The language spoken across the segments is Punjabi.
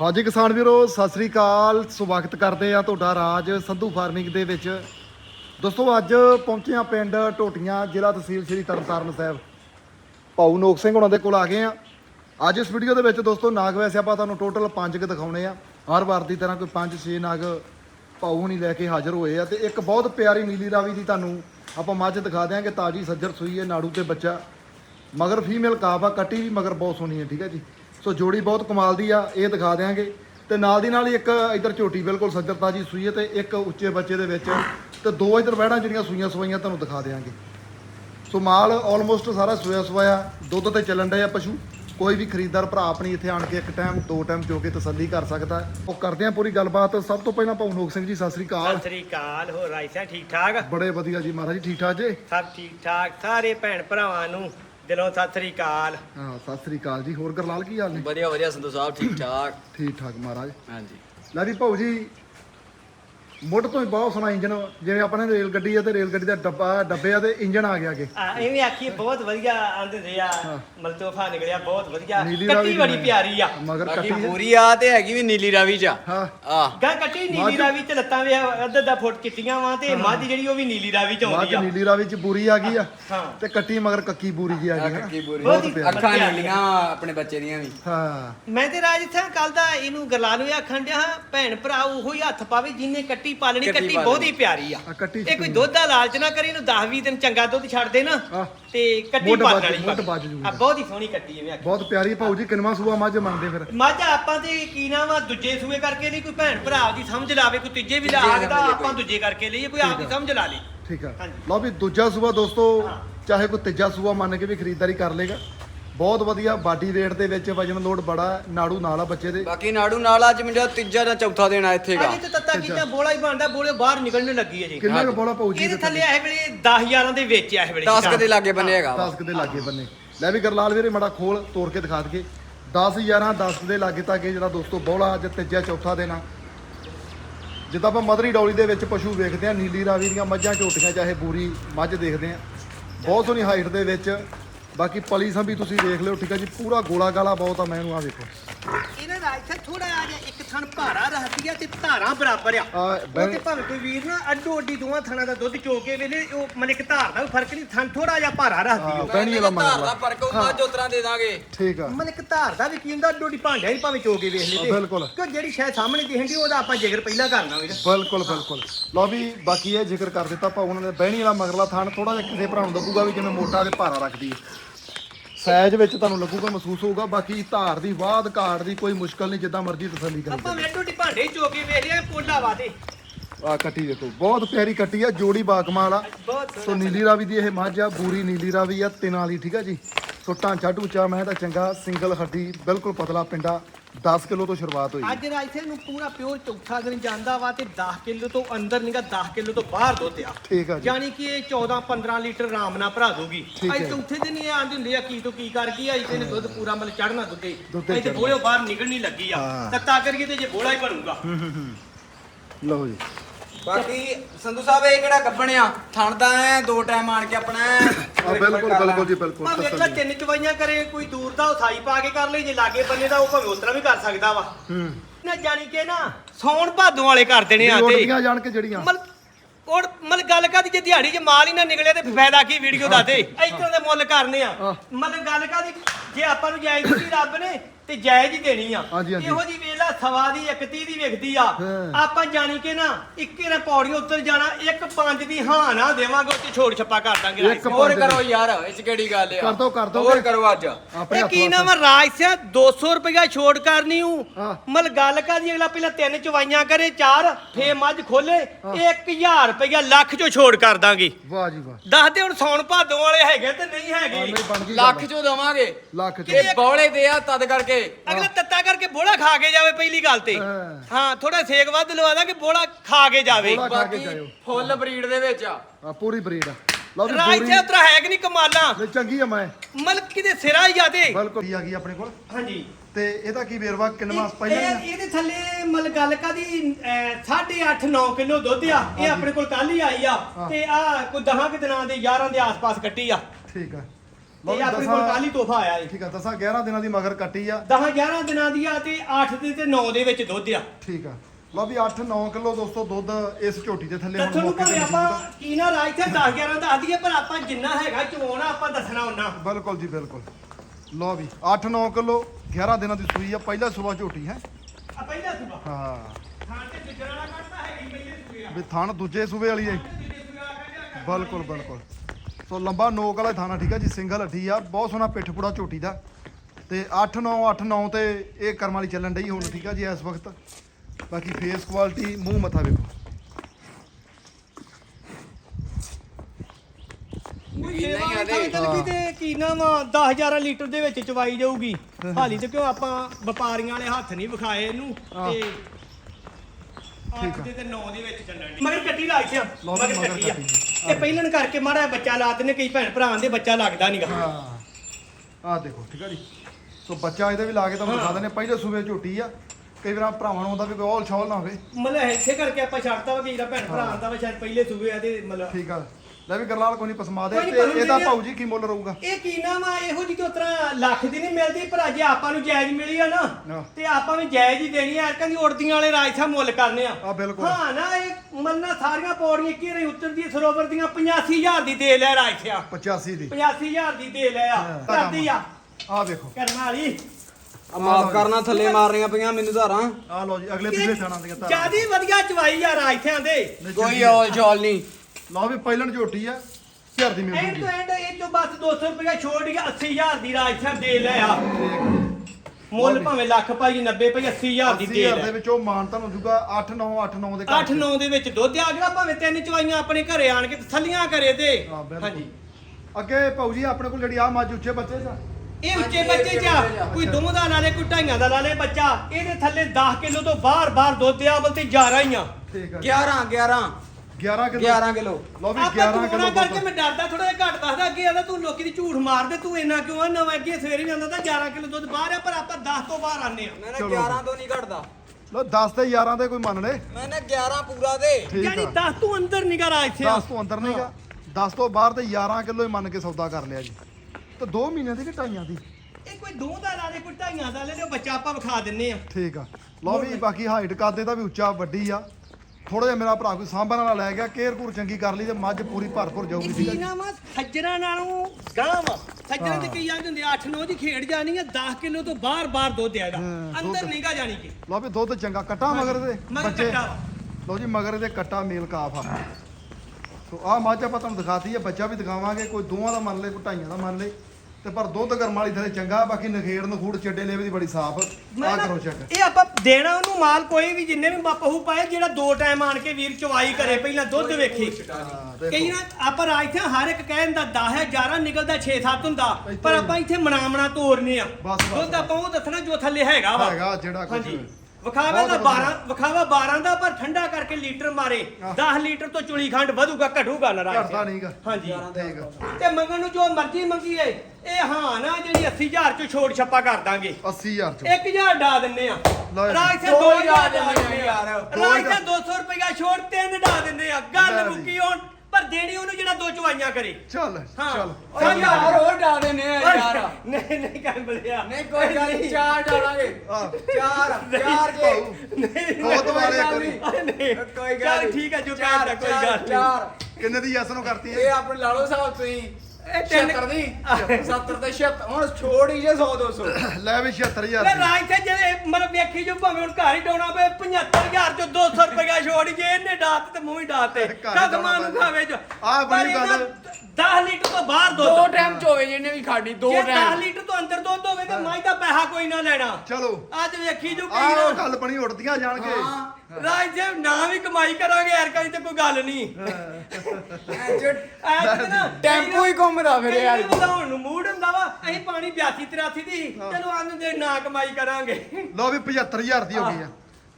ਹਾਂਜੀ ਕਿਸਾਨ ਵੀਰੋ, ਸਤਿ ਸ੍ਰੀ ਅਕਾਲ। ਸਵਾਗਤ ਕਰਦੇ ਆ ਤੁਹਾਡਾ ਰਾਜ ਸੰਧੂ ਫਾਰਮਿੰਗ ਦੇ ਵਿੱਚ। ਦੋਸਤੋ, ਅੱਜ ਪਹੁੰਚੇ ਆ ਪਿੰਡ ਟੋਟੀਆਂ ਜ਼ਿਲ੍ਹਾ ਤਹਿਸੀਲ ਸ੍ਰੀ ਤਰਨਤਾਰਨ ਸਾਹਿਬ। ਭਾਊ ਨੋਕ ਸਿੰਘ ਉਹਨਾਂ ਦੇ ਕੋਲ ਆ ਗਏ ਆ ਅੱਜ ਇਸ ਵੀਡੀਓ ਦੇ ਵਿੱਚ ਦੋਸਤੋ, ਨਾਗ ਵੈਸੇ ਆਪਾਂ ਤੁਹਾਨੂੰ ਟੋਟਲ ਪੰਜ ਕੁ ਦਿਖਾਉਣੇ ਆ। ਹਰ ਵਾਰ ਦੀ ਤਰ੍ਹਾਂ ਕੋਈ 5-6 ਨਾਗ ਭਾਊ ਹੁਣੀ ਲੈ ਕੇ ਹਾਜ਼ਰ ਹੋਏ ਆ ਤੇ ਇੱਕ ਬਹੁਤ ਪਿਆਰੀ ਨੀਲੀ ਰਾਵੀ ਦੀ ਤੁਹਾਨੂੰ ਆਪਾਂ ਮੱਝ ਦਿਖਾ ਦਿਆਂਗੇ। ਤਾਜੀ, ਸੱਜਰ ਸੂਈ ਹੈ, ਨਾੜੂ ਤੇ ਬੱਚਾ। ਮਗਰ ਫੀਮੇਲ ਕਾਫ ਆ, ਕੱਟੀ ਵੀ ਮਗਰ ਬਹੁਤ ਸੋਹਣੀ ਹੈ, ਠੀਕ ਹੈ ਜੀ। ਸੋ ਜੋੜੀ ਬਹੁਤ ਕਮਾਲ ਦੀ ਆ ਇਹ ਦਿਖਾ ਦਿਆਂਗੇ। ਤੇ ਨਾਲ ਦੀ ਨਾਲ ਹੀ ਇੱਕ ਇਧਰ ਝੋਟੀ ਬਿਲਕੁਲ ਸੱਜਰਤਾ ਜੀ ਸੂਈ ਤੇ ਇੱਕ ਉੱਚੇ ਬੱਚੇ ਦੇ ਵਿੱਚ। ਤੇ ਦੋ ਇਧਰ ਵਹਿੜਾਂ ਜਿਹੜੀਆਂ ਸੂਈਆਂ ਸਵਾਈਆਂ ਤੁਹਾਨੂੰ ਦਿਖਾ ਦਿਆਂਗੇ। ਸੋ ਮਾਲ ਆਲਮੋਸਟ ਸਾਰਾ ਸੋਇਆ ਸਵਾਇਆ ਦੁੱਧ ਤੇ ਚੱਲਣ ਡਿਆ ਪਸ਼ੂ। ਕੋਈ ਵੀ ਖਰੀਦਦਾਰ ਭਰਾ ਆਪਣੀ ਇੱਥੇ ਆਣ ਕੇ ਇੱਕ ਟਾਈਮ ਦੋ ਟਾਈਮ ਚੋ ਕੇ ਤਸੱਲੀ ਕਰ ਸਕਦਾ। ਉਹ ਕਰਦੇ ਆ ਪੂਰੀ ਗੱਲਬਾਤ। ਸਭ ਤੋਂ ਪਹਿਲਾਂ ਭਾਊ ਨੋਕ ਸਿੰਘ ਜੀ ਸਤਿ ਸ੍ਰੀ ਅਕਾਲ। ਸਤਿ ਸ੍ਰੀ ਅਕਾਲ ਹੋ ਰਾਈ ਸਾਹਿਬ ਠੀਕ ਠਾਕ? ਬੜੇ ਵਧੀਆ ਜੀ ਮਹਾਰਾਜ ਜੀ ਠੀਕ ਠਾਕ ਜੀ? ਸਭ ਠੀਕ ਠਾਕ ਸਾਰੇ ਭੈਣ ਭਰਾਵਾਂ ਨੂੰ ਦਿਲੋਂ ਸਤਿ ਸ੍ਰੀ ਅਕਾਲ। ਹਾਂ ਸਤਿ ਸ੍ਰੀ ਅਕਾਲ ਜੀ। ਹੋਰ ਗਰਲਾਲ ਕੀ ਹਾਲ ਨੇ? ਵਧੀਆ ਵਧੀਆ ਸੰਧੂ ਸਾਹਿਬ ਠੀਕ ਠਾਕ ਠੀਕ ਠਾਕ ਮਹਾਰਾਜ। ਹਾਂਜੀ। ਲੈ ਵੀ ਭਾਊ ਜੀ ਮੁੱਢ ਤੋਂ ਹੀ ਬਹੁਤ ਸੋਹਣਾ ਇੰਜਨ ਜਿਵੇਂ ਆਪਣੇ ਰੇਲ ਗੱਡੀ ਆ ਤੇ ਰੇਲ ਗੱਡੀ ਦਾ ਡੱਬਾ ਡੱਬੇ ਆ ਤੇ ਇੰਜਨ ਆ ਗਿਆ ਅੱਗੇ। ਆ ਐਵੇਂ ਆਖੀ ਬਹੁਤ ਵਧੀਆ ਆਂਦੇ ਦੇ ਆ ਮਲਤੋਫਾ ਨਿਕਲਿਆ ਬਹੁਤ ਵਧੀਆ। ਨੀਲੀ ਰਾਵੀ ਕੱਟੀ ਦੀ ਬੜੀ ਪਿਆਰੀ ਆ। ਮਗਰ ਬਾਕੀ ਕੱਟੀ ਪੂਰੀ ਆ ਤੇ ਹੈਗੀ ਵੀ ਨੀਲੀ ਰਾਵੀ ਚ ਹਾਂ। ਆ। ਗਾ ਕੱਟੀ ਨੀਲੀ ਰਾਵੀ ਚ ਲੱਤਾਂ ਵੇ ਅੱਧਾ ਦਾ ਫੁੱਟ ਕੀਤੀਆਂ ਵਾ ਤੇ ਮੱਝ ਜਿਹੜੀ ਉਹ ਵੀ ਨੀਲੀ ਰਾਵੀ ਚ ਆਉਂਦੀ ਆ। ਨੀਲੀ ਰਾਵੀ ਚ ਬੂਰੀ ਆ ਗਈ ਆ। ਹਾਂ। ਤੇ ਕੱਟੀ ਮਗਰ ਕੱਕੀ ਬੂਰੀ ਜੀ ਆ ਗਈ ਹੈ ਕੱਕੀ ਪੂਰੀ ਬਹੁਤ ਹੀ। ਅੱਖਾਂ ਨੀਲੀਆਂ ਆਪਣੇ ਬੱਚੇ ਦੀਆਂ ਵੀ। ਹਾਂ। ਮੈਂ ਤੇ ਰਾਜ ਇੱਥੇ ਕੱਲ ਦਾ ਇਹਨੂੰ ਗਰਲਾ ਨੂੰ ਇਹ ਆਖਣ ਡਿਆ ਹਾਂ, ਭੈਣ ਭਰਾ ਉਹੋ ਹੀ ਹੱਥ ਪਾਵੇ ਜਿੰਨੇ ਕੱਟੀ ਪਾਲਣੀ ਕੱਟੀ ਕੱਟੀ ਪਾਲਣੀ। ਬਹੁਤ ਹੀ ਪਿਆਰੀ ਆ ਆ ਕੱਟੀ ਇਹ ਕੋਈ ਦੁੱਧ ਦਾ ਲਾਲਚ ਨਾ ਕਰੀ ਇਹਨੂੰ 10 20 ਦਿਨ ਚੰਗਾ ਦੁੱਧ ਛੱਡ ਦੇ ਨਾ। ਤੇ ਕੱਟੀ ਪਾਲਣ ਵਾਲੀ। ਆ ਬਹੁਤ ਹੀ ਸੋਹਣੀ ਕੱਟੀ ਐਵੇਂ ਆਖੀ ਬਹੁਤ ਪਿਆਰੀ ਭਾਊ ਜੀ ਕਿੰਨਵਾਂ ਸੂਆ ਮੱਝ ਮੰਨਦੇ ਫਿਰ ਮੱਝ ਆਪਾਂ ਤੇ ਕੀ ਨਾ ਵਾ ਦੂਜੇ ਸੂਏ ਕਰਕੇ ਨਹੀਂ ਕੋਈ ਭੈਣ ਭਰਾ ਦੀ ਸਮਝ ਲਾਵੇ ਕੋਈ ਤੀਜੇ ਵੀ ਲਾ ਤੀਜੇ ਸਕਦਾ ਸਮਝ ਲੇ ਆਪਾਂ। ਦੂਜੇ ਕਰਕੇ ਲਈਏ ਕੋਈ ਆਪ ਦੀ ਸਮਝ ਲਾ ਲੇ ਠੀਕ ਆ। ਲਓ ਵੀ ਦੂਜਾ ਸੂਆ ਦੋਸਤੋ। ਚਾਹੇ ਕੋਈ ਤੀਜਾ ਸੂਆ ਮੰਨ ਕੇ ਵੀ ਖਰੀਦਦਾਰੀ ਕਰ ਲੇਗਾ ਬਹੁਤ ਵਧੀਆ ਬਾਡੀ weight ਦੇ ਵਿੱਚ ਵਜਨ ਲੋਡ ਬੜਾ ਹੈ, ਨਾੜੂ ਨਾਲ ਆ ਬੱਚੇ ਦੇ। ਬਾਕੀ ਨਾੜੂ ਨਾਲ ਅੱਜ ਮੇਰਾ ਤੀਜਾ ਜਾਂ ਚੌਥਾ ਦਿਨ ਆ ਇੱਥੇਗਾ ਅਜੇ ਤੇ ਤੱਤਾ ਕੀਤਾ ਬੋਲਾ ਹੀ ਬਣਦਾ ਬੋਲੇ ਬਾਹਰ ਨਿਕਲਣ ਲੱਗੀ ਹੈ ਜੀ। ਕਿੰਨਾ ਕੁ ਬੋਲਾ ਭਾਊ ਜੀ ਇਹਦੇ ਥੱਲੇ ਇਹ ਵੇਲੇ 10000 ਦੇ ਵਿੱਚ ਇਸ ਵੇਲੇ। 10 ਕਦੇ ਲਾਗੇ ਬੰਨੇ ਹੈਗਾ ਵਾ। 10 ਦੇ ਲਾਗੇ ਬੰਨੇ। ਲੈ ਵੀ ਗਰਲਾਲ ਵੀਰੇ ਮੜਾ ਖੋਲ ਤੋੜ ਕੇ ਦਿਖਾ ਦਈਏ। 10 11 10 ਦੇ ਲਾਗੇ ਤੱਕ ਇਹ ਜਿਹੜਾ ਦੋਸਤੋ ਬੋਲਾ ਅੱਜ ਤੀਜਾ ਚੌਥਾ ਦਿਨ ਆ। ਜਿੱਦਾਂ ਆਪਾਂ ਮਦਰੀ ਡੌਲੀ ਦੇ ਵਿੱਚ ਪਸ਼ੂ ਵੇਖਦੇ ਆ ਨੀਲੀ ਰਾਵੀ ਦੀਆਂ ਮੱਝਾਂ ਝੋਟੀਆਂ ਚਾਹੇ ਬੂਰੀ ਮੱਝ ਦੇਖਦੇ ਆ। ਬਹੁਤ ਸੋਹਣੀ ਹਾਈਟ ਦੇ ਵਿੱਚ ਬਾਕੀ ਪਲੀ ਸੰਭੀ ਤੁਸੀਂ ਦੇਖ ਲਿਓ ਠੀਕ ਆ ਜੀ। ਪੂਰਾ ਗੋਲਾ ਗਾਲਾ ਬਹੁਤ ਆ ਮੈਂ ਇਹਨੂੰ ਆ ਵੇਖੋ ਇਹਨਾਂ ਦਾ ਇੱਥੇ ਥੋੜਾ ਜਿਹਾ ਇੱਕ ਥਣ ਭਾਰਾ ਰਹਤੀ ਆ ਤੇ ਧਾਰਾਂ ਬਰਾਬਰ ਆ। ਆ ਉਹ ਤੇ ਭਾਵੇਂ ਕੋਈ ਵੀਰ ਨਾ ਅੱਡੋ ਅੱਡੀ ਦੋਵਾਂ ਥਣਾਂ ਦਾ ਦੁੱਧ ਚੋ ਕੇ ਵੇਲੇ ਉਹ ਮਨ ਇੱਕ ਧਾਰ ਦਾ ਵੀ ਫ਼ਰਕ ਨਹੀਂ ਥਣ ਥੋੜਾ ਜਿਹਾ ਭਾਰਾ ਰਹਤੀ ਉਹ ਬਹਿਣੀ ਵਾਲਾ ਧਾਰ ਦਾ ਫ਼ਰਕ ਉਹ ਮੱਝ ਉਤਰਾਂ ਦੇ ਦਾਂਗੇ। ਠੀਕ ਆ। ਮਨ ਇੱਕ ਧਾਰ ਦਾ ਵੀ ਕੀ ਹੁੰਦਾ ਅੱਡੋ ਅੱਡੀ ਭਾਂਡਿਆਂ ਹੀ ਭਾਵੇਂ ਚੋ ਕੇ ਵੇਖ ਲਈ ਤੇ ਬਿਲਕੁਲ। ਕਿਉਂ ਜਿਹੜੀ ਸ਼ਾਇਦ ਸਾਹਮਣੇ ਦਿਖਣ ਦੀ ਉਹਦਾ ਆਪਾਂ ਜ਼ਿਕਰ ਪਹਿਲਾਂ ਕਰਨਾ ਹੋਵੇਗਾ ਬਿਲਕੁਲ ਬਿਲਕੁਲ। ਲਓ ਵੀ ਬਾਕੀ ਇਹ ਜ਼ਿਕਰ ਕਰ ਦਿੱਤਾ ਭਾਉ ਉਹਨਾਂ ਨੇ। ਬਹਿਣੀ ਵਾਲਾ ਮਗਰਲਾ ਥਾਨ ਥੋੜਾ ਜਿਹਾ ਕਿਸੇ ਭਰਾ ਨੂੰ ਲੱਗੂਗਾ ਵੀ ਜਿਵੇਂ ਮੋਟਾ ਤੇ ਭਾਰਾ ਰੱਖਦੀ ਹੈ। ਸਾਈਜ਼ ਵਿੱਚ ਤੁਹਾਨੂੰ ਲੱਗੂਗਾ ਮਹਿਸੂਸ ਹੋਊਗਾ। ਬਾਕੀ ਧਾਰ ਦੀ ਬਾਦ ਘਾੜ ਦੀ ਕੋਈ ਮੁਸ਼ਕਲ ਨਹੀਂ ਜਿੱਦਾਂ ਮਰਜ਼ੀ ਤਸੱਲੀ ਕਰੀ ਆਪਾਂ ਅੱਡੋ ਅੱਡੀ ਭਾਂਡੇ ਚੋ ਕੇ ਵੇਖ ਲਿਆ ਪੋਲਾ ਵਾਦੇ ਆ ਕੱਟੀ ਦੇਖੋ ਬਹੁਤ ਪਿਆਰੀ ਕੱਟੀ ਆ ਜੋੜੀ ਬਾਕਮਾਲ ਆ। ਸੋ ਨੀਲੀ ਰਾਵੀ ਦੀ ਇਹ ਮੱਝ ਆ ਬੂਰੀ ਨੀਲੀ ਰਾਵੀ ਆ ਤਿੰਨ ਵਾਲੀ ਠੀਕ ਆ ਜੀ। ਸੋ ਢਾਂਚਾ ਢੂਚਾ ਮੈਂ ਤਾਂ ਚੰਗਾ ਸਿੰਗਲ ਹੱਡੀ ਬਿਲਕੁਲ ਪਤਲਾ ਪਿੰਡਾ। 10 ਕਿਲੋ ਤੋਂ ਸ਼ੁਰੂਆਤ ਹੋਈ। ਅੱਜ ਰਾਈਥੇ ਨੂੰ ਪੂਰਾ ਪਿਓਰ ਚੌਥਾ ਦਿਨ ਜਾਂਦਾ ਵਾ ਤੇ 10 ਕਿਲੋ ਤੋਂ ਅੰਦਰ ਨਹੀਂਗਾ 10 ਕਿਲੋ ਤੋਂ ਬਾਹਰ ਦੁੱਧ ਆ। ਠੀਕ ਆ ਜੀ। ਯਾਨੀ ਕਿ ਇਹ 14 15 ਲੀਟਰ ਆਰਾਮ ਨਾਲ ਭਰਾ ਦੂਗੀ। ਅੱਜ ਚੌਥੇ ਦਿਨ ਇਹ ਆਂਦੇ ਹੁੰਦੇ ਆ ਕੀ ਤੋਂ ਕੀ ਕਰ ਗਈ ਅੱਜ ਤੇ ਇਹਨੇ ਦੁੱਧ ਪੂਰਾ ਮਤਲਬ ਚੜਨਾ ਦੁੱਧੇ ਚੜ੍ਹਨਾ। ਬੋਲੇ ਬਾਹਰ ਨਿਕਲਣੀ ਲੱਗੀ ਆ। ਤਾਂ ਤਾਂ ਕਰਕੇ ਤੇ ਜੇ ਬੋਲਾ ਹੀ ਬਣੂਗਾ। ਲਓ ਜੀ। ਬਾਕੀ ਸੰਧੂ ਸਾਹਿਬ ਇਹ ਕਿਹੜਾ ਕੱਪਣ ਆ? ਥਣਦਾ ਐ ਦੋ ਟਾਈਮ ਆਣ ਕੇ ਆਪਣਾ ਐਂ। ਬਿਲਕੁਲ ਬਿਲਕੁਲ ਜੀ ਬਿਲਕੁਲ ਭਾਵੇਂ ਤਸੱਲੀ। ਤਿੰਨ ਚਵਾਈਆਂ ਕਰੇ ਕੋਈ ਦੂਰ ਦਾ ਉਥਾਈ ਪਾ ਕੇ ਕਰ ਲਈ ਜੇ ਲਾਗੇ ਬੰਨੇ ਦਾ ਉਹ ਭਾਵੇਂ ਉਤਰਾ ਵੀ ਕਰ ਸਕਦਾ ਵਾ। ਹੂੰ। ਨਾ ਜਾਣੀ ਕਿ ਨਾ ਸੌਣ ਭਾਦੋਂ ਵਾਲੇ ਕਰ ਦੇਣੇ ਆ ਤੇ। ਉੜਦੀਆਂ ਜਾਣ ਕੇ ਜਿਹੜੀਆਂ। ਮਲ ਉਹ ਮਲ ਗੱਲ ਕਾਦੀ ਜੇ ਦਿਹਾੜੀ 'ਚ ਮਾਲ ਹੀ ਨਾ ਨਿਕਲੇ ਤੇ ਫਾਇਦਾ ਕੀ ਵੀਡੀਓ ਦਾ ਤੇ? ਇਤੋਂ ਦੇ ਮੁੱਲ ਕਰਨੇ ਆ। ਹਾਂ। ਮਤਲਬ ਗੱਲ ਕਾਦੀ ਜੇ ਆਪਾਂ ਨੂੰ ਜਾਇਜ਼ ਦਿੱਤੀ ਰੱਬ ਨੇ ਤੇ ਜਾਇਜ਼ ਹੀ ਦੇਣੀ ਆ ਹਾਂਜੀ, ਹਾਂਜੀ। ਇਹੋ ਜੀ ਵੇਲਾ ਸਵਾ ਦੀ 31 ਦੀ ਵਿਕਦੀ ਆ ਹਾਂ। ਆਪਾਂ ਜਾਣੀ ਕਿ ਨਾ ਇੱਕੇ ਨੇ ਪੌੜੀਆਂ ਉੱਤਰ ਜਾਣਾ ਇੱਕ ਪੰਜ ਦੀ ਹਾਂ ਨਾ ਦੇਵਾਂਗੇ ਉੱਤੇ ਛੋੜ ਛੱਪਾ ਕਰ ਦਾਂਗੇ ਇੱਕ। ਹੋਰ ਪੰਜ। ਕਰੋ ਯਾਰ ਇਹ ਚ ਕਿਹੜੀ ਗੱਲ ਆ ਕਰ ਦੋ, ਕਰ ਦੋ। ਹੋਰ ਕਰੋ ਅੱਜ ਆਪਣੇ ਇਹ ਹੱਥ ਕੀ ਨਾਮ। ਆ ਰਾਜ ਸਿਆ 200 ਰੁਪਇਆ ਛੋੜ ਕਰਨੀ ਹੂੰ ਹਾਂ। ਮਲ ਗੱਲ ਕਾਦੀ ਅਗਲਾ ਪਹਿਲਾਂ ਤਿੰਨ ਚਵਾਈਆਂ ਕਰੇ ਚਾਰ ਫੇ ਮੱਝ ਖੋਲੇ 1000 ਰੁਪਇਆ ਲੱਖ ਚੋਂ ਛੋੜ ਕਰ ਦਾਂਗੇ ਵਾਹ ਜੀ ਵਾਹ ਦੱਸ ਦੇ ਹੁਣ ਸੌਣ ਭਾਦੋਂ ਵਾਲੇ ਹੈਗੇ ਤੇ ਨਹੀਂ ਹੈਗੇ ਨਹੀਂ ਬਣ ਗਈ ਲੱਖ ਗੱਲ। ਚੋਂ ਦਵਾਂਗੇ ਲੱਖ ਚ ਇਹ ਬੌਲੇ ਦੇ ਆ ਤਦ ਕਰਕੇ ਅਗਲਾ ਤੱਤਾ ਕਰਕੇ ਬੋਲਾ ਖਾ ਕੇ ਜਾਵੇ ਪਹਿਲੀ ਗੱਲ ਤੇ। ਹਾਂ। ਹਾਂ ਥੋੜਾ ਸੇਕ ਵੱਧ ਲਵਾ ਦਾਂਗੇ ਬੋਲਾ ਖਾ ਕੇ ਜਾਵੇ। ਬੋਲਾ ਖਾ ਕੇ ਬਾਕੀ ਜਾਇਓ। ਫੁੱਲ ਬਰੀਡ ਦੇ ਵਿੱਚ ਆ। ਆ ਪੂਰੀ ਬਰੀਡ ਆ। ਲਓ ਵੀ ਰਾਜ ਪੂਰੀ ਤੇ ਉਤਰਾ ਹੈ ਕਿ ਨਹੀਂ ਕਮਾਲਾਂ? ਨਹੀਂ ਚੰਗੀ ਆ ਮੈਂ। ਮਲਕ ਕਿਤੇ ਸਿਰਾ ਹੀ ਆ ਤੇ। ਬਿਲਕੁਲ। ਆ ਗਈ ਆਪਣੇ ਕੋਲ? ਹਾਂਜੀ। ਤੇ ਇਹਦਾ ਕੀ ਵੇਰਵਾ? ਕਿੰਨਾ ਪਹਿਲਾਂ ਹੀ ਆ? ਇਹਦੇ ਥੱਲੇ ਮਲ ਗੱਲ ਕਾਦੀ 8.5 9 ਕਿਲੋ ਦੁੱਧ ਆ। ਇਹ ਆਪਣੇ ਕੋਲ ਕੱਲ ਹੀ ਆਈ ਆ। ਤੇ ਆ ਕੋਈ 10 ਕਿ ਦਿਨਾਂ ਦੇ 11 ਦੇ ਆਸ-ਪਾਸ ਕੱਟੀ ਆ। ਠੀਕ ਆ। ਇਹ ਆਪਣੇ ਕੋਲ ਦਸਾਂ- ਕੱਲ ਹੀ ਤੋਹਫਾ ਆਇਆ ਏ ਠੀਕ ਆ ਦਸਾਂ 11 ਦਿਨਾਂ ਦੀ ਮਗਰ ਕੱਟੀ ਆ। 10 11 ਦਿਨਾਂ ਦੀ ਆ ਤੇ 8 ਦੇ ਤੇ 9 ਦੇ ਵਿੱਚ ਦੁੱਧ ਆ। ਠੀਕ ਆ। ਲਓ ਵੀ 8 9 ਕਿਲੋ ਦੋਸਤੋ ਦੁੱਧ ਇਸ ਝੋਟੀ ਦੇ ਥੱਲੇ ਤਾਂ ਹੁਣ ਤੁਹਾਨੂੰ ਮੌਕੇ ਤੇ ਭਾਵੇਂ ਮੌਜੂਦ ਆ। ਆਪਾਂ ਕੀ ਨਾ ਰਾਜ ਤੇ 10 11 ਦੱਸ ਦਈਏ ਪਰ ਆਪਾਂ ਜਿੰਨਾ ਹੈਗਾ ਚੋਣਾ ਆਪਾਂ ਦੱਸਣਾ ਉਹਨਾਂ ਬਿਲਕੁਲ ਜੀ ਬਿਲਕੁਲ। ਲਓ ਵੀ 8 9 ਕਿਲੋ 11 ਦਿਨਾਂ ਦੀ ਸੂਈ ਆ ਪਹਿਲਾ ਸੂਆ ਝੋਟੀ ਹੈ? ਆ ਪਹਿਲਾ ਸੁਬਾ ਹਾਂ। ਥਾਂ ਤੇ ਗੁਜਰਾਂ ਵਾਲਾ ਕੱਟਦਾ ਹੈਗੀ ਪਹਿਲੇ ਸੂਏ ਆ ਵੀ ਥਣ ਦੂਜੇ ਸੂਬੇ ਵਾਲੀ ਹੈ। ਬਿਲਕੁਲ ਬਿਲਕੁਲ। ਸੋ ਲੰਬਾ ਨੋਕ ਵਾਲਾ ਥਾਣਾ ਠੀਕ ਆ ਜੀ ਸਿੰਗਲ ਹੱਡੀ ਆ ਬਹੁਤ ਸੋਹਣਾ ਪਿੱਠ ਪੂੜਾ ਝੋਟੀ ਦਾ। ਤੇ 8 9 8 9 ਤੇ ਇਹ ਕਰਮ ਵਾਲੀ ਚੱਲਣ ਡਈ ਹੁਣ ਠੀਕ ਆ ਜੀ ਇਸ ਵਕਤ। ਬਾਕੀ ਫੇਸ ਕੁਆਲਿਟੀ ਮੂੰਹ ਮੱਥਾ ਵੇਖੋ। ਤਾਂ ਕੀ ਨਾ ਵਾ 10000 ਲੀਟਰ ਦੇ ਵਿੱਚ ਚਵਾਈ ਜਾਊਗੀ। ਹਾਲੀ ਤੇ ਕਿਉਂ ਆਪਾਂ ਵਪਾਰੀਆਂ ਵਾਲੇ ਹੱਥ ਨਹੀਂ ਵਿਖਾਏ ਇਹਨੂੰ। ਤੇ ਠੀਕ ਆ। ਤੇ 9 ਦੇ ਵਿੱਚ ਚੱਲਣ ਦੀ ਮਗਰ ਕੱਟੀ ਲਾ ਇੱਥੇ। ਲਓ ਜੀ, ਮਗਰ ਮਗਰ ਕੱਟੀ ਆ। ਇਹ ਪਹਿਲਣ ਕਰਕੇ ਮਾੜਾ ਬੱਚਾ ਲਾ ਦਿੰਦੇ ਕਈ ਭੈਣ ਭਰਾਵਾਂ ਦੇ ਬੱਚਾ ਲੱਗਦਾ ਨਹੀਂਗਾ ਹਾਂ। ਆਹ ਦੇਖੋ ਠੀਕ ਆ ਜੀ। ਸੋ ਬੱਚਾ ਇਹਦੇ ਵੀ ਲਾ ਕੇ ਤੁਹਾਨੂੰ ਦਿਖਾ ਦਿੰਦੇ ਪਹਿਲੇ ਸੂਬੇ ਝੋਟੀ ਆ। ਕਈ ਵਾਰ ਭਰਾਵਾਂ ਨੂੰ ਹੁੰਦਾ ਵੀ ਕੋਈ ਔਲ ਛੌਲ ਨਾ ਹੋਵੇ। ਮਤਲਬ ਇੱਥੇ ਕਰਕੇ ਆਪਾਂ ਛੱਡਤਾ ਵਾ ਵੀਰਾ ਭੈਣ ਭਰਾਵਾਂ ਦਾ ਵਾ ਸ਼ਾਇਦ ਪਹਿਲੇ ਸੂਬੇ ਆ ਤੇ ਮਤਲਬ ਠੀਕ ਆ। ਲੈ ਵੀ ਗਰਲਾਲ ਕੋਈ ਨਹੀਂ ਪਸਮਾ ਦੇ ਕੋਈ ਨੀ, ਤੇ ਇਹਦਾ ਦੇ। ਭਾਊ ਜੀ ਕੀ ਮੁੱਲ ਰਹੂਗਾ? ਇਹ ਕੀ ਨਾਮ ਆ? ਇਹੋ ਜਿਹੀ ਤੋਂ ਤਰ੍ਹਾਂ ਲੱਖ ਦੀ ਨਹੀਂ ਮਿਲਦੀ ਪਰ ਅਜੇ ਆਪਾਂ ਨੂੰ ਜਾਇਜ਼ ਮਿਲੀ ਆ ਨਾ। ਤੇ ਆਪਾਂ ਵੀ ਜਾਇਜ਼ ਹੀ ਦੇਣੀ ਆ। ਕਹਿੰਦੀ ਉੜਦੀਆਂ ਵਾਲੇ ਰਾਜਸਾ ਮੁੱਲ ਕਰਨੇ ਆ। ਆ ਬਿਲਕੁਲ। ਹਾਂ ਨਾ ਇਹ ਮੰਨਾ ਸਾਰੀਆਂ ਪੌੜੀਆਂ ਕੀ ਰਹੀ ਉੱਤਰਦੀ ਸਰੋਵਰ ਦੀਆਂ 85000 ਦੀ ਦੇ ਲੈ ਰਾਜਸਿਆ 85 ਦੀ। 85000 ਦੀ ਦੇ ਲੈ ਆ। ਹਾਂ। ਕਰਦੀ ਆ। ਆ ਵੇਖੋ। ਕਰਨ ਵਾਲੀ। ਆ ਮਾਫ ਕਰਨਾ ਥੱਲੇ ਮਾਰਨੀਆਂ ਪਈਆਂ ਮੈਨੂੰ ਧਾਰਾਂ। ਆ ਲਓ ਜੀ ਅਗਲੇ ਪਿਛਲੇ ਥਾਣਾ ਦੀਆਂ ਧਾਰਾਂ। ਜਿਆਦੀ ਵਧੀਆ ਚਵਾਈ ਆ ਰਾਜਸਿਆਂ ਦੇ। ਕੋਈ। ਔਲ ਚੌਲ ਨਹੀਂ। ਲਓ ਵੀ ਪਹਿਲਣ ਝੋਟੀ ਆ ਘਰ ਦੀ ਮਿਲ ਐਂਡ ਜੂਗੀ ਟੂ ਐਂਡ ਇਹ ਚੋਂ ਬਸ 200 ਰੁਪਏ ਛੋੜ ਗਿਆ 80000 ਦੀ ਰਾਜਸਿਆ ਦੇ ਲੈ ਆ। ਮੁੱਲ ਭਾਵੇਂ ਲੱਖ ਭਾਈ 90 ਭਾਈ 80000 ਦੀ ਦੇ 80000 ਦੇ ਲੈ। ਵਿੱਚੋਂ ਮਾਨਤਾ ਨੂੰ ਜੂਗਾ 8 9 8 9 ਦੇ ਘਰ 8 9 ਦੇ ਵਿੱਚ ਦੁੱਧ ਆ ਗਿਆ ਭਾਵੇਂ ਤਿੰਨ ਚਵਾਈਆਂ ਆਪਣੇ ਘਰੇ ਆਣ ਕੇ ਤਸੱਲੀਆਂ ਕਰੇ ਤੇ। ਹਾਂ ਬਿਲਕੁਲ। ਅੱਗੇ ਭਾਊ ਜੀ ਆਪਣੇ ਕੋਲ ਜਿਹੜੀ ਆ ਮੱਝ ਉੱਚੇ ਬੱਚੇ ਦਾ ਇਹ ਉੱਚੇ ਬੱਚੇ ਚ ਆ। ਕੋਈ ਦੋ ਦਾ ਲਾ ਲੇ ਕੋਈ ਢਾਈਆਂ ਦਾ ਲਾ ਲੇ ਬੱਚਾ। ਇਹਦੇ ਥੱਲੇ 10 ਕਿਲੋ ਤੋਂ ਬਾਹਰ ਬਾਹਰ ਦੁੱਧ ਆ ਬਲ ਤੇ 11 ਹੀ ਆ। ਠੀਕ ਆ 11 11 11 ਕਿਲੋ। 11 ਕਿਲੋ। ਲਓ ਵੀ ਆਪਾਂ 11 ਤੂੰ ਕਿਲੋ ਨਾ ਕਰਕੇ ਦੁੱਧ ਮੈਂ ਡਰਦਾ ਥੋੜਾ ਜਿਹਾ ਘੱਟ ਦੱਸਦਾ ਅੱਗੇ ਆਦਾ ਤੂੰ ਲੋਕੀ ਦੀ ਝੂਠ ਮਾਰਦੇ ਤੂੰ ਇੰਨਾ ਕਿਉਂ ਆ ਨਵਾਂ ਅੱਗੇ ਸਵੇਰੇ ਵੀ ਆਂਦਾ ਤਾਂ 11 ਕਿਲੋ ਦੁੱਧ ਬਾਹਰ ਆ ਪਰ ਆਪਾਂ 10 ਤੋਂ ਬਾਹਰ ਆਨੇ ਆ ਮੈਂ ਨਾ ਚਲੋ। 11 ਤੋਂ ਨਹੀਂ ਘਟਦਾ। ਲਓ 10 ਤੇ 11 ਦੇ ਕੋਈ ਮੰਨ ਲੈ। ਮੈਂ ਨਾ 11 ਪੂਰਾ ਦੇ। ਠੀਕ ਯਾਨੀ ਆ। 10 ਤੋਂ ਅੰਦਰ ਨਿਗਰ ਆ ਇੱਥੇ ਆ। 10 ਤੋਂ ਅੰਦਰ ਨਹੀਂਗਾ 10 ਤੋਂ ਬਾਹਰ ਤੇ 11 ਕਿਲੋ ਹੀ ਮੰਨ ਕੇ ਸੌਦਾ ਕਰ ਲਿਆ ਜੀ। ਤੇ 2 ਮਹੀਨਿਆਂ ਦੀ ਕਿ ਢਾਈਆਂ ਦੀ? ਇਹ ਕੋਈ ਦੋ ਦਾ ਲਾ ਲੇ ਕੋਈ ਢਾਈਆਂ ਦਾ ਲੈ ਤੇ ਉਹ ਬੱਚਾ ਆਪਾਂ ਵਿਖਾ ਦਿੰਨੇ ਆ ਠੀਕ ਆ। ਲਓ ਵੀ ਬਾਕੀ ਹਾਈਟ ਕਾਦੇ ਦਾ ਵੀ ਉੱਚਾ ਵੱਡੀ ਆ। ਥੋੜਾ ਜਿਹਾ ਮੇਰਾ ਭਰਾ ਕੋਈ ਸਾਂਭਣ ਵਾਲਾ ਲੈ ਗਿਆ ਕੇਅਰ ਕੂਰ ਚੰਗੀ ਕਰ ਲਈ ਤੇ ਮੱਝ ਪੂਰੀ ਭਰਪੂਰ ਜਾਊਗੀ ਠੀਕ ਆ ਜੀ? ਨਾਮ ਆ ਸੱਜਣਾ ਨਾਲੋਂ ਗਾਂ ਵਾ। ਸੱਜਣਾ ਤੇ ਹਾਂ। ਕੀ ਆਂਦੇ ਹੁੰਦੇ 8-9 ਦੀ ਖੇਡ ਜਾਣੀ ਆ 10 ਕਿਲੋ ਤੋਂ ਬਾਹਰ-ਬਾਹਰ ਦੁੱਧ ਆ ਹਾਂ, ਅੰਦਰ। ਨੀਗਾ ਜਾਣੀ ਕਿ। ਲਓ ਵੀ ਦੁੱਧ ਚੰਗਾ ਕੱਟਾ ਮਗਰ ਦੇ ਮਗਰ ਕੱਟਾ ਵਾ। ਲਓ ਜੀ ਮਗਰ ਇਹਦੇ ਕੱਟਾ ਮੇਲ ਕਾਫ ਆ। ਸੋ ਆਹ ਮੱਝ ਆਪਾਂ ਤੁਹਾਨੂੰ ਦਿਖਾਤੀ ਹੈ ਬੱਚਾ ਵੀ ਦਿਖਾਵਾਂਗੇ ਕੋਈ ਦੋਵਾਂ ਦਾ ਮੰਨ ਲੈ ਕੋਈ ਢਾਈਆਂ ਦਾ ਮੰਨ ਲੈ। ਤੇ ਪਰ ਦੁੱਧ ਕਰਮ ਵਾਲੀ ਥਲੇ ਚੰਗਾ ਬਾਕੀ ਨਖੇੜ ਨਖੂੜ ਚੱਡੇ ਲੇਵੇ ਦੀ ਬੜੀ ਸਾਫ਼। ਆ ਕਰੋ ਚੈੱਕ ਇਹ ਆਪਾਂ ਦੇਣਾ ਉਹਨੂੰ ਮਾਲ ਕੋਈ ਵੀ ਜਿੰਨੇ ਵੀ ਪਹੂ ਪਾਏ ਜਿਹੜਾ ਦੋ ਟਾਈਮ ਆਣ ਕੇ ਵੀਰ ਚਵਾਈ ਕਰੇ ਪਹਿਲਾਂ ਦੁੱਧ ਵੇਖੀ। ਕਈ ਨਾ ਆਪਾਂ ਰਾਜ ਹਰ ਇੱਕ ਕਹਿਣ ਦਾ 10 ਹੈ 11 ਨਿਕਲਦਾ 6-7 ਹੁੰਦਾ। ਇੱਥੇ ਪਰ ਆਪਾਂ ਇੱਥੇ ਮਨਾਮਣਾ ਤੋਰਨੇ ਆ। ਦੁੱਧ ਆਪਾਂ ਉਹ ਦੱਸਣਾ ਜੋ ਥੱਲੇ ਹੈਗਾ ਵਾ। ਹੈਗਾ ਜਿਹੜਾ ਕੁਝ ਵਿਖਾਵਾ ਦਾ ਵਧੀਆ। 12 ਵਿਖਾਵਾ 12 ਦਾ ਪਰ ਠੰਡਾ ਕਰਕੇ ਲੀਟਰ ਮਾਰੇ ਆਹ। 10 ਲੀਟਰ ਤੋਂ ਚੁਲੀ ਖੰਡ ਵਧੂਗਾ ਘਟੂਗਾ ਨਾ ਰਾਜ ਘਟਦਾ ਨਹੀਂਗਾ ਹਾਂਜੀ ਠੀਕ ਆ ਤੇ ਮੰਗਣ ਨੂੰ ਜੋ ਮਰਜ਼ੀ ਮੰਗੀਏ ਇਹ ਹਾਂ ਨਾ ਜਿਹੜੀ 80000 ਚ ਛੋੜ ਛੱਪਾ ਕਰ ਦਾਂਗੇ 80000 ਚ 1000 ਡਾ ਦਿੰਨੇ ਆ ਲਓ ਜੀ। ਰਾਜ ਸੇ ਦੋ 2000 ਹਜ਼ਾਰ ਡਾ ਦਿੰਨੇ ਦਿੰਨੇ ਆ ਯਾਰ। ਰਾਜ ਸੇ ਹਜ਼ਾਰ। 200 ਰੁਪਇਆ ਛੋੜ ਤਿੰਨ ਡਾ ਦਿੰਨੇ ਆ ਲੈ ਗੱਲ ਜੀ। ਮੁੱਕੀ ਹੁਣ ਪਰ ਦੇਣੀ ਉਹਨੂੰ ਜਿਹੜਾ ਦੋ ਚਵਾਈਆਂ ਕਰੇ। ਚੱਲ ਹਾਂ। ਚੱਲ। ਓਏ ਯਾਰ ਹੋਰ ਡਾ ਦੇਨੇ ਆ ਯਾਰ। ਨਹੀਂ ਨਹੀਂ ਕਰ ਬਲਿਆ। ਨਹੀਂ ਕੋਈ ਗੱਲ ਨਹੀਂ। ਚਾਰ ਡਾਲਾਂਗੇ। ਆਹ, ਚਾਰ ਚਾਰ ਜੇ। ਨਹੀਂ ਬਹੁਤ ਵਾਰੇ ਗੱਲ ਕਰੀ। ਨਹੀਂ। ਨਹੀਂ। ਕੋਈ ਗੱਲ ਚੱਲ ਨਹੀਂ। ਠੀਕ ਹੈ ਜੋ ਚਾਰ, ਕਹਿੰਦਾ ਕੋਈ ਚਾਰ, ਗੱਲ ਨਹੀਂ। ਚਾਰ। ਕਿੰਨੇ ਦੀ ਯਸ ਨੂੰ ਕਰਤੀ ਇਹ ਹੈ ਆਪਣੇ ਲਾ ਲਓ ਸਾਹਿਬ ਤੁਸੀਂ। ਇਹ ਤਿੰਨ- 76 ਦੀ 70 ਤੇ 76 ਹੁਣ ਛੋੜ ਹੀ ਜੇ 100 200 ਲੈ ਵੀ 76000 ਲੈ ਦੀ। ਰਾਜ ਤੇ ਜਿਹੜੇ ਮਤਲਬ ਵੇਖੀ ਜੋ ਭਾਵੇਂ ਹੁਣ ਘਰ ਹੀ ਡਾਉਣਾ ਪਏ 75000 ਚੋਂ 200 ਰੁਪਇਆ ਛੋੜ ਜੇ ਇਹਨੇ ਡਾਤ ਤੇ ਮੂੰਹ ਹੀ ਡਾਤ ਤੇ ਘਰ ਹੀ ਡਾਉਣਾ ਕਦਮਾਂ ਨੂੰ ਪੈਂਦਾ। ਖਾਵੇ ਜੋ। ਆਹ ਬੜੀ ਗੱਲ- 10 ਲੀਟਰ ਤੋਂ ਬਾਹਰ ਦੁੱਧ ਦੋ ਟਾਈਮ ਚ ਹੋਵੇ ਜਿਹਨੇ ਵੀ ਖਾਣੀ ਦੋ ਜੇ 10 ਟਾਈਮ ਲੀਟਰ ਤੋਂ ਅੰਦਰ ਦੁੱਧ ਹੋਵੇ ਤੇ ਮਾਈ ਦਾ ਪੈਸਾ ਕੋਈ ਨਾ ਲੈਣਾ। ਚਲੋ। ਅੱਜ ਵੇਖੀ ਜੋ ਕੀ ਗੱਲ ਬਣੀ ਉੱਡਦੀਆਂ ਜਾਣ ਕੇ। ਹਾਂ। ਰਾਜ ਜੇ ਨਾ ਵੀ ਕਮਾਈ ਕਰਾਂਗੇ ਯਾਰ ਕਦੀ ਤੇ ਕੋਈ ਗੱਲ ਨਹੀਂ। ਐ ਤੇ ਨਾ ਟੈਂਪੂ ਹੀ ਘੁੰਮਦਾ ਫਿਰ ਯਾਰ। ਵਧਾਉਣ ਨੂੰ ਮੂਡ ਹੁੰਦਾ ਵਾ ਅਸੀਂ ਪਾਣੀ 82 83 ਦੀ ਚਲੋ ਆਨੂੰ ਦੇ ਨਾ ਕਮਾਈ ਕਰਾਂਗੇ। ਲਓ ਵੀ 75000 ਦੀ ਹੋ ਗਈ ਆ।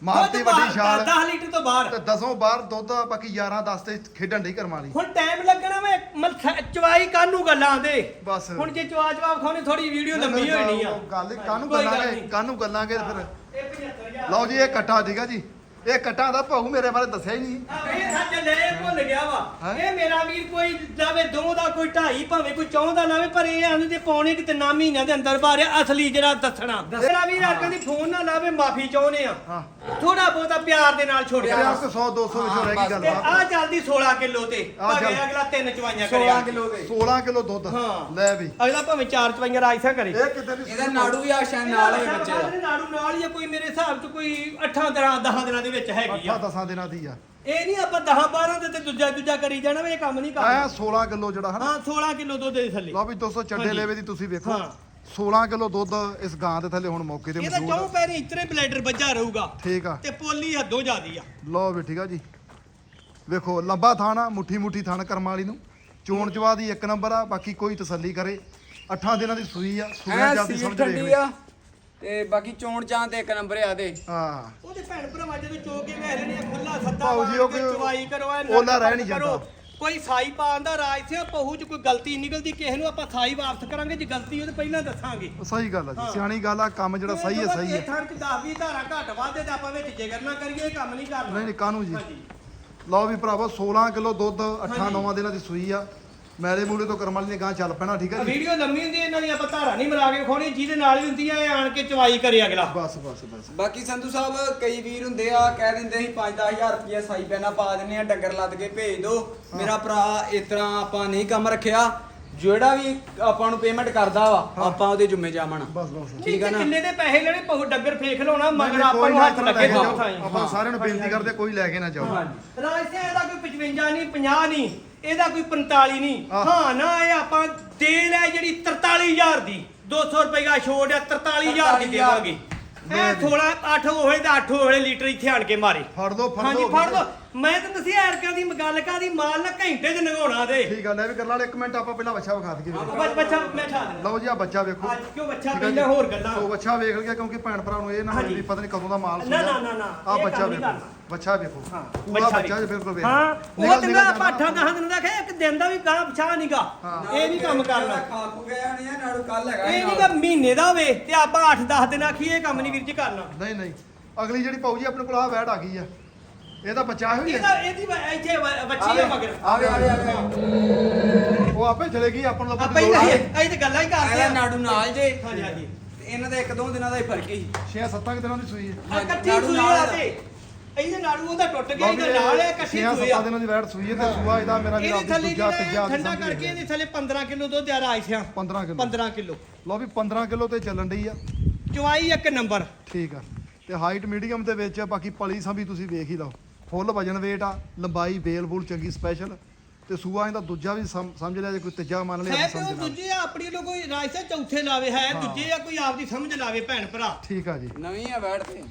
ਮਾਰਤੀ ਵੱਡੀ ਛਾਲ। 10 ਲੀਟਰ ਤੋਂ ਬਾਹਰ। ਤੇ ਦਸੋਂ ਬਾਹਰ ਦੁੱਧ ਬਾਕੀ 11 10 ਤੇ ਖੇਡਣ ਦੀ ਕਰਮ ਵਾਲੀ। ਹੁਣ ਟਾਈਮ ਲੱਗਣਾ ਵੇ ਮਤਲਬ ਚਵਾਈ ਕਾਨੂੰ ਗੱਲਾਂ ਦੇ। ਬਸ। ਹੁਣ ਜੇ ਚਵਾ ਚਵਾ ਖਾਣੇ ਥੋੜੀ ਵੀਡੀਓ ਲੰਬੀ ਹੋਣੀ ਆ। ਗੱਲ ਕਾਹਨੂੰ ਕੋਈ ਗੱਲ ਗੱਲਾਂਗੇ ਨਹੀਂ। ਕਾਹਨੂੰ ਗੱਲਾਂਗੇ ਫਿਰ। ਇਹ 75000 ਲਓ ਜੀ ਇਹ ਕੱਟਾ ਠੀਕ ਆ ਜੀ। ਇਹ ਕੱਟਾਂ ਦਾ ਭਾਊ ਮੇਰੇ ਬਾਰੇ ਦੱਸਿਆ ਹੀ ਨਹੀਂ। ਆ ਇਹ ਸੱਚ ਲੈ ਭੁੱਲ ਗਿਆ ਵਾ? ਇਹ ਮੇਰਾ ਵੀਰ ਕੋਈ ਲਾਵੇ ਦੋ ਦਾ ਕੋਈ ਢਾਈ ਭਾਵੇਂ ਕੋਈ ਚੌਂ ਦਾ ਲਾਵੇ ਪਰ ਇਹ ਆਨੂੰ ਤੇ ਪੌਣੇ ਕਿ ਤਿੰਨਾਂ ਮਹੀਨਿਆਂ ਦੇ ਅੰਦਰ ਬਾਰੇ ਅਸਲੀ ਜਿਹੜਾ ਦੱਸਣਾ। ਮੇਰਾ ਵੀਰ ਆਕਾਂ ਦੀ ਫੋਨ ਨਾ ਲਾਵੇ ਮਾਫੀ ਚਾਹੁੰਦੇ ਆ। ਹਾਂ। ਥੋੜਾ ਬਹੁਤਾ ਪਿਆਰ ਦੇ ਨਾਲ ਛੋੜ ਗਿਆ ਕੋ 100 200 ਵਿੱਚੋਂ ਰਹਿ ਗਈ ਗੱਲ ਤੇ ਆ ਚੱਲਦੀ 16 ਕਿਲੋ ਤੇ। ਆਹ ਭਾਵੇਂ ਚੱਲ। ਅਗਲਾ ਤਿੰਨ ਚਵਾਈਆਂ 16 ਕਰਿਆ ਕਿਲੋ ਦੇ 16 ਕਿਲੋ ਦੁੱਧ। ਹਾਂ। ਲੈ ਵੀ। ਅਗਲਾ ਭਾਵੇਂ ਚਾਰ ਚਵਾਈਆਂ ਰਾਜਸਾ ਕਰੇ। ਇਹ ਕਿਤੇ ਦੀ ਇਹਦਾ ਨਾੜੂ ਵੀ ਆਸ਼ਾ ਨਾਲ ਹੈ ਬੱਚੇ ਦਾ ਇਹਦੇ ਨਾੜੂ ਨਾਲ ਹੀ ਆ ਕੋਈ ਮੇਰੇ ਹਿਸਾਬ ਚ ਕੋਈ 8 ਦਿਨਾਂ 10 ਦਿਨਾਂ ਦੇ ਵਿੱਚ ਹੈਗੀ ਆ। 8 10 ਦਿਨਾਂ ਦੀ ਆ। ਇਹ ਨਹੀਂ ਆਪਾਂ 10 12 ਦੇ ਤੇ ਦੂਜਾ ਦੂਜਾ ਕਰੀ ਜਾਣਾ ਵੀ ਇਹ ਕੰਮ ਨਹੀਂ ਐ ਕਰਨਾ 16 ਕਿਲੋ ਜਿਹੜਾ ਹਨਾ। ਹਾਂ 16 ਕਿਲੋ ਦੁੱਧ ਦੇ ਥੱਲੇ। ਲਓ ਵੀ ਦੋਸਤੋ ਚੱਡੇ ਹਾਂਜੀ। ਲੈਵੇ ਦੀ ਤੁਸੀਂ ਵੇਖੋ। ਹਾਂ। 16 ਕਿਲੋ ਦੁੱਧ ਇਸ ਗਾਂ ਦੇ ਥੱਲੇ ਹੁਣ ਮੌਕੇ ਤੇ ਇਹਦਾ ਮੌਜੂਦ ਚੌਂ ਆ ਪੈਰੇ ਇਤਰੇ ਬਲੈਡਰ ਵੱਜਾ ਰਹੂਗਾ ਠੀਕ ਆ। ਤੇ ਪੋਲੀ ਹੱਦੋਂ ਜ਼ਿਆਦੀ ਆ। ਲਓ ਵੀ ਠੀਕ ਆ ਜੀ। ਵੇਖੋ ਲੰਬਾ ਥਾਣਾ ਮੁੱਠੀ ਮੁੱਠੀ ਥਾਣ ਕਰਮ ਵਾਲੀ ਨੂੰ। ਚੋਣ ਚਵਾ ਦੀ ਇੱਕ ਨੰਬਰ ਆ ਬਾਕੀ ਕੋਈ ਤਸੱਲੀ ਕਰੇ। ਅੱਠਾਂ ਦਿਨਾਂ ਦੀ ਸੂਈ ਆ ਸੂਈ ਐ ਜਾਂਦੀ ਸੀਲ ਸਮਝ ਠੰਡੀ ਆ ਤੇ ਬਾਕੀ ਚੋਣ ਚਾਂ ਤੇ ਇੱਕ ਨੰਬਰ ਆ ਦੇ। ਹਾਂ। ਉਹਦੇ ਭੈਣ ਭਰਾਵਾਂ ਜਦੋਂ ਚੋਕੇ ਵੇਖ ਲੈਣੇ ਆ ਖੁੱਲਾ ਸੱਦਾ ਭਾਊ ਜੀ, ਉਹ ਕੇ ਕੋਈ ਚਵਾਈ ਕਰੋ ਐ ਓਲਾ ਰਹਿ ਨਹੀਂ। ਜਾਂਦਾ। ਕੋਈ ਸਾਈ ਪਾਉਣ ਦਾ ਰਾਜ ਸੀ ਪਹੂ ਚ ਕੋਈ ਗਲਤੀ ਨਿਕਲਦੀ ਕਿਸੇ ਨੂੰ ਆਪਾਂ ਸਾਈ ਵਾਪਸ ਕਰਾਂਗੇ ਜੇ ਗਲਤੀ ਤੇ ਪਹਿਲਾਂ ਦੱਸਾਂਗੇ। ਸਹੀ ਗੱਲ ਆ ਜੀ। ਸਿਆਣੀ ਗੱਲ ਆ ਕੰਮ ਜਿਹੜਾ ਸਹੀ ਹੈ ਸਹੀ ਹੈ। ਥਣ ਚ 10 20 ਧਾਰਾ ਘੱਟ ਵਾਧੇ ਤੇ ਆਪਾਂ ਵਿੱਚ ਜਿਗਰ ਨਾ ਕਰੀਏ ਇਹ ਕੰਮ ਨਹੀਂ ਕਰਨਾ। ਨਹੀਂ ਨਹੀਂ ਕਾਹਨੂੰ ਜੀ? ਲਓ ਵੀ ਭਰਾਵਾ 16 ਕਿਲੋ ਦੁੱਧ 8 ਹਾਂਜੀ। 9 ਦਿਨਾਂ ਦੀ ਸੂਈ ਆ। ਮੈਲੇ ਮੂਲੇ ਤੋਂ ਕਰਮ ਵਾਲੀ ਨੇ ਗਾਂ ਚੱਲ ਪੈਣਾ ਠੀਕ ਆ ਜੀ? ਵੀਡੀਓ ਲੰਮੀ ਹੁੰਦੀ ਹੈ, ਇਹਨਾਂ ਦੀ ਆਪਾਂ ਧਾਰਾ ਨਹੀਂ ਮਰਾ ਕੇ ਖੋਣੀ ਜਿਹਦੇ ਨਾਲ ਹੀ ਹੁੰਦੀ ਆ ਇਹ ਆਣ ਕੇ ਚਵਾਈ ਕਰੇ ਅਗਲਾ। ਬਸ ਬਸ ਬਸ। ਬਾਕੀ ਸੰਧੂ ਸਾਹਿਬ ਕਈ ਵੀਰ ਹੁੰਦੇ ਆ ਕਹਿ ਦਿੰਦੇ ਸੀ 5-10000 ਰੁਪਏ ਸਾਈ ਪੈਨਾ ਪਾ ਦਿੰਨੇ ਆ ਡੰਗਰ ਲੱਦ ਕੇ ਭੇਜ ਦਿਓ ਮੇਰਾ ਭਰਾ ਇਸ ਤਰ੍ਹਾਂ ਆਪਾਂ ਨਹੀਂ ਕੰਮ ਰੱਖਿਆ। ਜਿਹੜਾ ਵੀ ਆਪਾਂ ਨੂੰ ਪੇਮੈਂਟ ਕਰਦਾ ਵਾ ਆਪਾਂ ਉਹਦੇ ਜੁਮੇ ਜਾਵਣ ਬਸ ਬਸ। ਠੀਕ ਆ ਨਾ? ਕਿੰਨੇ ਦੇ ਪੈਸੇ ਲੈਣੇ? ਪਹੂ ਡੱਗਰ ਫੇਕ ਲਾਉਣਾ ਮਗਰ ਆਪਾਂ ਨੂੰ ਹੱਥ ਲੱਗੇ। ਥਾਈ ਆਪਾਂ ਸਾਰਿਆਂ ਨੂੰ ਬੇਨਤੀ ਕਰਦੇ ਕੋਈ ਲੈ ਕੇ ਨਾ ਜਾਓ। ਰਾਜ ਸਿੰਘ ਇਹਦਾ ਕੋਈ 55 ਨਹੀਂ 50 ਨਹੀਂ। ਇਹਦਾ ਕੋਈ 45 ਨਹੀਂ। ਹਾਂ ਨਾ ਇਹ ਆਪਾਂ ਦੇ ਲੈ ਜਿਹੜੀ 43000 ਦੀ। 200 ਰੁਪਇਆ ਛੋੜ ਆ 43000 ਦੀ ਦੇਵਾਂਗੇ। ਇਹ ਥੋੜਾ 8 ਹੋਏ ਦਾ 8 ਹੋਏ ਲੀਟਰ ਇੱਥੇ ਆਣ ਕੇ ਮਾਰੇ। ਫੜ ਲਓ ਫੜ ਹਾਂਜੀ ਲਓ। ਫੜ ਲਓ। ਮੈਂ ਤਾਂ ਦੱਸਿਆ ਐਰਕਾਂ ਦੀ ਗੱਲ ਕਾਦੀ ਮਾਲ ਨਾ ਘੰਟੇ ਚ ਨਗਾਉਣਾ ਦੇ ਠੀਕ ਆ ਲੈ ਵੀ ਕਰ ਲਾ ਇੱਕ ਮਿੰਟ ਆਪਾਂ ਪਹਿਲਾਂ ਬੱਚਾ ਵਿਖਾ ਦਈਏ ਵੀਰੇ। ਬੱਚ- ਬੱਚਾ ਮੈਂ ਠਾ ਦੇਣਾ ਲਓ ਜੀ ਆ ਬੱਚਾ ਵੇਖੋ। ਅੱਜ ਕਿਉਂ ਬੱਚਾ ਠੀਕ ਆ ਪਹਿਲਾਂ। ਹੋਰ ਗੱਲਾਂ। ਸੋ ਬੱਚਾ ਵੇਖ ਲਿਆ ਕਿਉਂਕਿ ਭੈਣ ਭਰਾ ਨੂੰ ਇਹ ਨਾ ਹੋਵੇ ਹਾਂਜੀ। ਵੀ ਪਤਾ ਨਹੀਂ ਕਦੋਂ ਦਾ ਮਾਲ ਨਾ, ਨਾ, ਨਾ, ਨਾ, ਆ ਇਹ ਬੱਚਾ ਕੰਮ ਨਹੀਂ ਵੇਖੋ ਕਰਨਾ। ਬੱਚਾ ਵੇਖੋ। ਹਾਂ ਪੂਰਾ ਬੱਚਾ ਜੇ ਬਿਲਕੁਲ ਵੇਖ। ਹਾਂ ਉਹ ਚੰਗਾ ਜਾਂਦਾ ਪਾਠਾਂ ਗਾਹਾਂ ਨੂੰ ਦੇਖਿਆ ਇੱਕ ਦਿਨ ਦਾ ਵੀ ਗਾਹ ਪਛਾ ਨਹੀਂਗਾ। ਇਹ ਨਹੀਂ ਕੰਮ ਕਰਨਾ। ਖਾ ਖੂ ਗਿਆ ਨਹੀਂ ਆ ਨਾੜੂ ਕੱਲ ਹੈਗਾ ਇਹ ਨਹੀਂ। ਕਿ ਮਹੀਨੇ ਦਾ ਹੋਵੇ ਤੇ ਆਪਾਂ 8-10 ਦਿਨ ਆਖੀਏ ਇਹ ਕੰਮ ਨਹੀਂ ਵੀਰ ਜੀ ਕਰਨਾ। ਨਹੀਂ ਨਹੀਂ। ਅਗਲੀ ਜਿਹੜੀ ਪਾਉ ਜੀ ਆਪਣੇ ਕੋਲ ਆ ਵੈੜ ਆ ਗਈ ਆ। ਇਹਦਾ ਬੱਚਾ ਹੋਈ ਇਹਦਾ ਹੈ। ਇਹਦੀ ਬ- ਇੱਥੇ ਬ- ਬੱਚੀ ਆ ਮਗਰ। ਆਵੇ ਆਵੇ ਆਵੇ ਉਹ ਆਪੇ ਚਲੇ ਗਈ ਆਪਾਂ ਨੂੰ ਆਪਾਂ ਲੱਭਣ ਹੀ ਦੀ ਲੋੜ ਨਹੀਂ ਅਸੀਂ ਤੇ ਗੱਲਾਂ ਹੀ ਕਰਦੇ ਇਹਦਾ ਆ। ਨਾੜੂ ਨਾਲ ਜੇ। ਹਾਂਜੀ ਹਾਂਜੀ। ਤੇ ਇਹਨਾਂ ਦਾ ਇੱਕ ਦੋ ਦਿਨਾਂ ਦਾ ਹੀ ਫ਼ਰਕ ਹੀ। 6-7 ਦਿਨਾਂ ਦੀ ਸੂਈ ਹੈ। ਆ ਇਕੱਠੀ ਨਾੜੂ ਸੂਈ ਨਾਲ ਆ ਇਹਦਾ। ਤੇ ਇਹਦੇ ਨਾੜੂ ਉਹਦਾ ਟੁੱਟ ਗਿਆ ਇਹਦਾ ਨਾਲ ਹੈ ਇਕੱਠੀ ਸੂਈ 6-7 ਆ ਦਿਨਾਂ ਦੀ ਵੈੜ ਸੂਈ ਹੈ ਤੇ ਸੂਆ ਇਹਦਾ ਮੇਰਾ ਵੀਰ ਇਹਦੇ ਆਪਦੀ ਥੱਲੇ ਦੂਜਾ ਤੀਜਾ ਜਿਹੜਾ ਆਪਦੀ ਠੰਡਾ ਕਰਕੇ। ਇਹਦੇ ਥੱਲੇ 15 ਕਿਲੋ ਦੁੱਧ ਆ ਰਾਜਸਿਆ 15 ਕਿਲੋ। 15 ਕਿਲੋ। ਲਓ ਵੀ 15 ਕਿਲੋ ਤੇ ਚੱਲਣ ਡਈ ਆ। ਚਵਾਈ ਇੱਕ ਨੰਬਰ। ਠੀਕ ਆ। ਤੇ ਹਾਈਟ ਮੀਡੀਅਮ ਦੇ ਵਿੱਚ ਆ, ਬਾਕੀ ਪਲੀ ਸਾਂ ਵੀ ਤੁਸੀਂ ਵੇਖ ਹੀ ਲਓ। ਫੁੱਲ ਵਜਨ weight ਆ ਲੰਬਾਈ ਬੇਲ ਬੂਲ ਚੰਗੀ ਸਪੈਸ਼ਲ ਤੇ ਸੂਆ ਇਹਦਾ ਦੂਜਾ ਵੀ ਸਮ- ਸਮਝ ਲਿਆ ਜੇ ਕੋਈ ਤੀਜਾ ਮੰਨ ਲਿਆ ਹੈ ਤਾਂ ਤੇ ਉਹ ਸਮਝ ਲਿਆ ਦੂਜੇ ਆ, ਆਪਣੀ ਲੋ ਕੋਈ ਰਾਜਸਿਆ ਚੌਥੇ ਲਾਵੇ ਹੈ ਦੂਜੇ ਆ ਕੋਈ ਆਪਦੀ ਸਮਝ ਲਾਵੇ ਭੈਣ ਭਰਾ। ਠੀਕ ਆ ਜੀ। ਨਵੀਂ ਆ ਬੈਠ ਤੇ।